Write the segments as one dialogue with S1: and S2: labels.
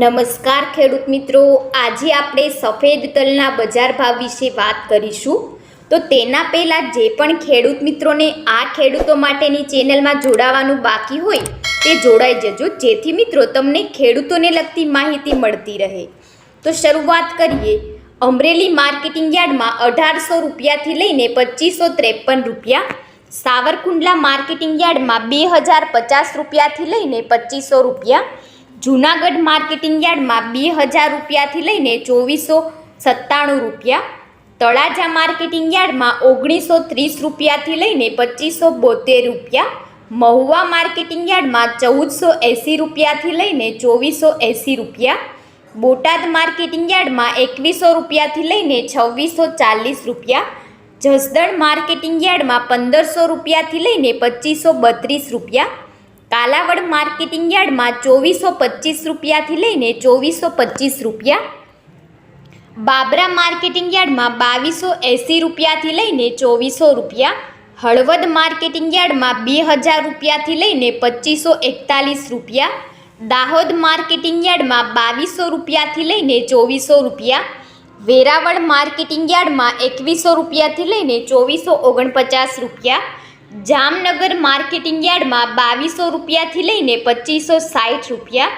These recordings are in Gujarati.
S1: નમસ્કાર ખેડૂત મિત્રો. આજે આપણે સફેદ તલના બજાર ભાવ વિશે વાત કરીશું. તો તેના પહેલાં જે પણ ખેડૂત મિત્રોને આ ખેડૂતો માટેની ચેનલમાં જોડાવાનું બાકી હોય, તે જોડાઈ જજો. જેથી મિત્રો તમને ખેડૂતોને લગતી માહિતી મળતી રહે. તો શરૂઆત કરીએ. અમરેલી માર્કેટિંગ યાર્ડમાં અઢારસો રૂપિયાથી લઈને પચીસો ત્રેપન રૂપિયા. સાવરકુંડલા માર્કેટિંગ યાર્ડમાં બે હજાર પચાસ રૂપિયાથી લઈને પચીસો રૂપિયા. જૂનાગઢ માર્કેટિંગ યાર્ડમાં બે હજાર રૂપિયાથી લઈને ચોવીસો સત્તાણું રૂપિયા. તળાજા માર્કેટિંગ યાર્ડમાં ઓગણીસો ત્રીસ રૂપિયાથી લઈને પચીસો બોતેર રૂપિયા. મહુવા માર્કેટિંગ યાર્ડમાં ચૌદસો એંસી રૂપિયાથી લઈને ચોવીસો એંસી રૂપિયા. બોટાદ માર્કેટિંગ યાર્ડમાં એકવીસો રૂપિયાથી લઈને છવ્વીસો ચાલીસ રૂપિયા. જસદણ માર્કેટિંગ યાર્ડમાં પંદરસો રૂપિયાથી લઈને પચીસો બત્રીસ રૂપિયા. કાલાવડ માર્કેટિંગ યાર્ડમાં ચોવીસો પચીસ રૂપિયાથી લઈને ચોવીસો પચીસ રૂપિયા. બાબરા માર્કેટિંગ યાર્ડમાં બાવીસો એંસી રૂપિયાથી લઈને ચોવીસો રૂપિયા. હળવદ માર્કેટિંગ યાર્ડમાં બે હજાર રૂપિયાથી લઈને પચીસો એકતાલીસ રૂપિયા. દાહોદ માર્કેટિંગ યાર્ડમાં બાવીસો રૂપિયાથી લઈને ચોવીસો રૂપિયા. વેરાવળ માર્કેટિંગ યાર્ડમાં એકવીસો રૂપિયાથી લઈને ચોવીસો ઓગણપચાસ રૂપિયા. જામનગર માર્કેટિંગ યાર્ડમાં બાવીસો રૂપિયાથી લઈને પચીસો સાઠ રૂપિયા,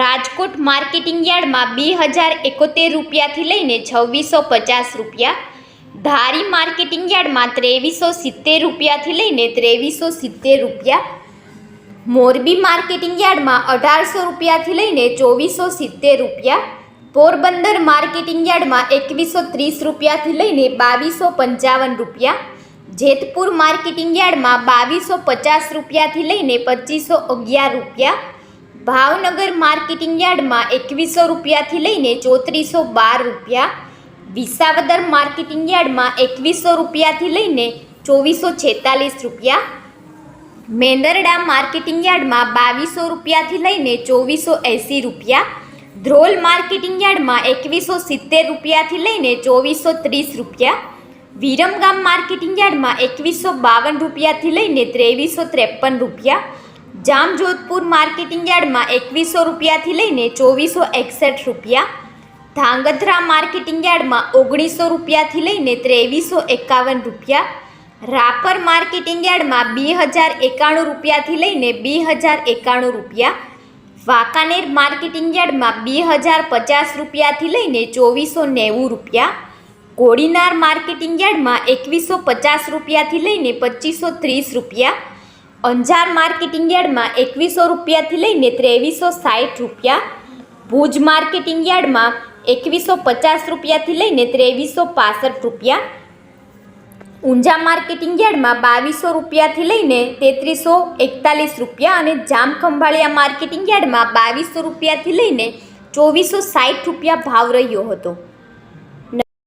S1: રાજકોટ માર્કેટિંગ યાર્ડમાં બે હજાર એકોતેર રૂપિયાથી લઈને છવ્વીસો પચાસ રૂપિયા, ધારી માર્કેટિંગ યાર્ડમાં ત્રેવીસો સિત્તેર રૂપિયાથી લઈને ત્રેવીસો સિત્તેર રૂપિયા, મોરબી માર્કેટિંગ યાર્ડમાં અઢારસો રૂપિયાથી લઈને ચોવીસો સિત્તેર રૂપિયા, પોરબંદર માર્કેટિંગ યાર્ડમાં એકવીસો ત્રીસ રૂપિયાથી લઈને બાવીસો પંચાવન રૂપિયા જેતપુર માર્કેટિંગ યાર્ડમાં બાવીસો પચાસ રૂપિયાથી લઈને પચીસો અગિયાર રૂપિયા. ભાવનગર માર્કેટિંગ યાર્ડમાં એકવીસો રૂપિયાથી લઈને ચોત્રીસો બાર રૂપિયા. વિસાવદર માર્કેટિંગ યાર્ડમાં એકવીસો રૂપિયાથી લઈને ચોવીસો છેતાલીસ રૂપિયા. મેંદરડા માર્કેટિંગ યાર્ડમાં બાવીસો રૂપિયાથી લઈને ચોવીસો એંસી રૂપિયા. ધ્રોલ માર્કેટિંગ યાર્ડમાં એકવીસો સિત્તેર રૂપિયાથી લઈને ચોવીસો ત્રીસ રૂપિયા. વિરમગામ માર્કેટિંગ યાર્ડમાં એકવીસો બાવન રૂપિયાથી લઈને ત્રેવીસો ત્રેપન રૂપિયા. જામજોધપુર માર્કેટિંગ યાર્ડમાં એકવીસો રૂપિયાથી લઈને ચોવીસો એકસઠ રૂપિયા. ધાંગધ્રા માર્કેટિંગ યાર્ડમાં ઓગણીસો રૂપિયાથી લઈને ત્રેવીસો એકાવન રૂપિયા. રાપર માર્કેટિંગ યાર્ડમાં બે હજાર એકાણું રૂપિયાથી લઈને બે હજાર એકાણું રૂપિયા. વાંકાનેર માર્કેટિંગ યાર્ડમાં બે હજાર પચાસ રૂપિયાથી લઈને ચોવીસો નેવું રૂપિયા. કોડીનાર માર્કેટિંગ યાર્ડમાં એકવીસો પચાસ રૂપિયાથી લઈને પચીસો ત્રીસ રૂપિયા, અંજાર માર્કેટિંગ યાર્ડમાં એકવીસો રૂપિયાથી લઈને ત્રેવીસો સાઠ રૂપિયા, ભુજ માર્કેટિંગ યાર્ડમાં એકવીસો પચાસ રૂપિયાથી લઈને ત્રેવીસો પાસઠ રૂપિયા, ઊંઝા માર્કેટિંગ યાર્ડમાં બાવીસો રૂપિયાથી લઈને તેત્રીસો એકતાલીસ રૂપિયા અને જામખંભાળિયા માર્કેટિંગ યાર્ડમાં બાવીસો રૂપિયાથી લઈને ચોવીસો સાઠ રૂપિયા ભાવ રહ્યો હતો.